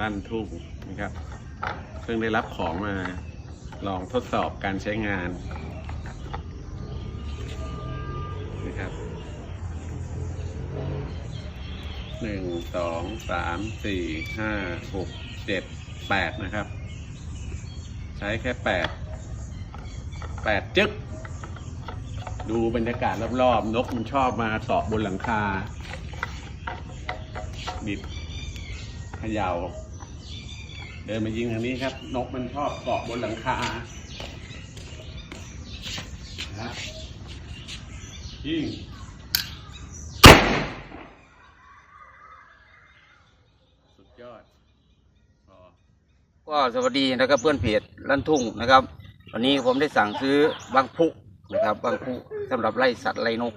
ลั่นทุ่งนะครับ เพิ่งได้รับของมาลองทดสอบการใช้งานนะครับหนึ่งสองสามสี่ห้าหกเจ็ดแปดนะครับ ใช้แค่แปดแปดจึ๊กดูบรรยากาศรอบๆ นกมันชอบมาเกาะบนหลังคา บิดเขยา่า เดินมายิงทางนี้ครับ นกมันชอบเกาะบนหลังคานะยิงสุดยอดอก็สวัสดีนะครับเพื่อนเพจลั่นทุ่งนะครับ วันนี้ผมได้สั่งซื้อบางพุนะครับบางพุสำหรับไล่สัตว์ไล่นก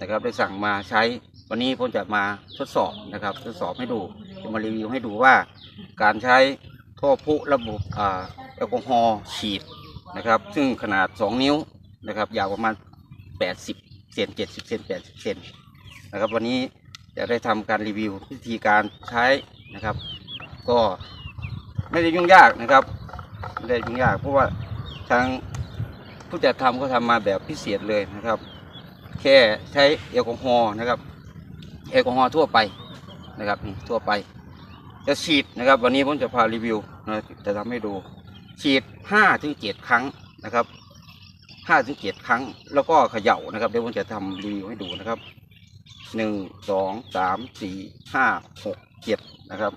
นะครับ ได้สั่งมาใช้วันนี้ผมจะมาทดสอบนะครับ ทดสอบให้ดูจะมารีวิวให้ดูว่าการใช้ ท่อพุระบบอ่าแอลกอฮอล์ฉีดนะครับ ซึ่งขนาด 2 นิ้วนะครับ ยาวประมาณ 80 เซน70 เซน80 เซนนะครับ วันนี้จะได้ทำการรีวิววิธีการใช้นะครับ ก็ไม่ได้ยุ่งยากนะครับ ไม่ได้ยุ่งยาก เพราะว่าทางผู้จัดทำก็ทำมาแบบพิเศษเลยนะครับ แค่ใช้แอลกอฮอล์นะครับแอลกอฮอล์ทั่วไปนะครับทั่วไป จะฉีดนะครับ วันนี้ผมจะพารีวิวนะจะทำให้ดู ฉีดห้าถึงเจ็ดครั้งนะครับห้าถึงเจ็ดครั้ง แล้วก็เขย่านะครับเดี๋ยวผมจะทำรีวิวให้ดูนะครับหนึ่งสองสามสี่ห้าหกเจ็ดนะครับ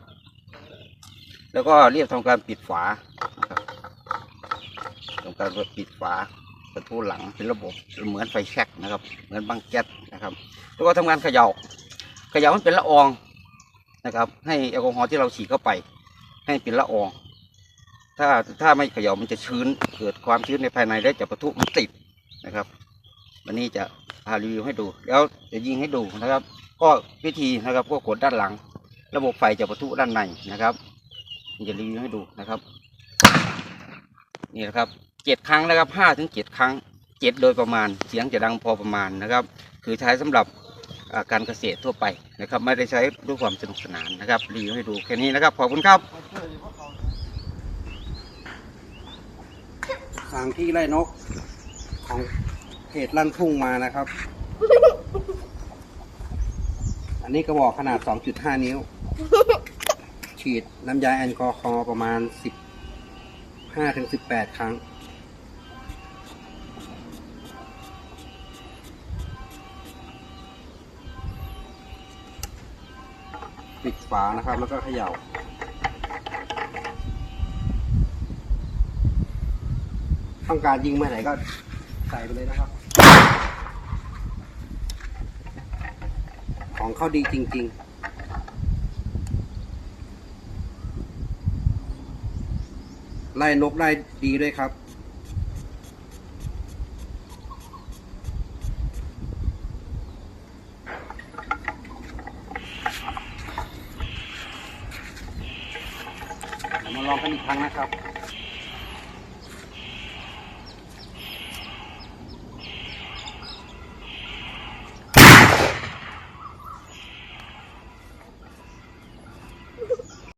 แล้วก็เรียบทำการปิดฝาทำการปิดฝาประตูหลังเป็นระบบเหมือนไฟแช็กนะครับ เหมือนบังแก๊สนะครับ แล้วก็ทำงานเขยา่าเขย่ามันเป็นละออง นะครับ ให้แอลกอฮอล์ที่เราฉีดเข้าไป ให้เป็นละออง ถ้าถ้าไม่เขย่ามันจะชื้นเกิดความชื้นในภายในและจะประทุมันติดนะครับ วันนี้จะพารีวิวให้ดู แล้วจะยิงให้ดูนะครับ ก็วิธีนะครับก็กดด้านหลัง ระบบไฟจะประทุด้านในนะครับจะรีวิวให้ดูนะครับ นี่นะครับเจ็ดครั้งนะครับห้าถึงเจ็ดครั้งเจ็ดโดยประมาณเสียงจะดังพอประมาณนะครับ คือใช้สำหรับ การเกษตรทั่วไปนะครับ ไม่ได้ใช้ด้วยความสนุกสนานนะครับรีวิวให้ดูแค่นี้นะครับ ขอบคุณครับสั่งที่ไล่นกของเพจลั่นทุ่งมานะครับ อันนี้กระบอกขนาด 2.5 นิ้ว ฉีดน้ำยาแอลกอฮอล์ประมาณ 15ถึง18 ครั้ง ปิดฝานะครับ แล้วก็เขย่าต้องการยิงเมื่อไหร่ก็ใส่ไปเลยนะครับ ของเขาดีจริง ๆไล่นกได้ดีด้วยครับ มาลองกันอีกครั้งนะครับ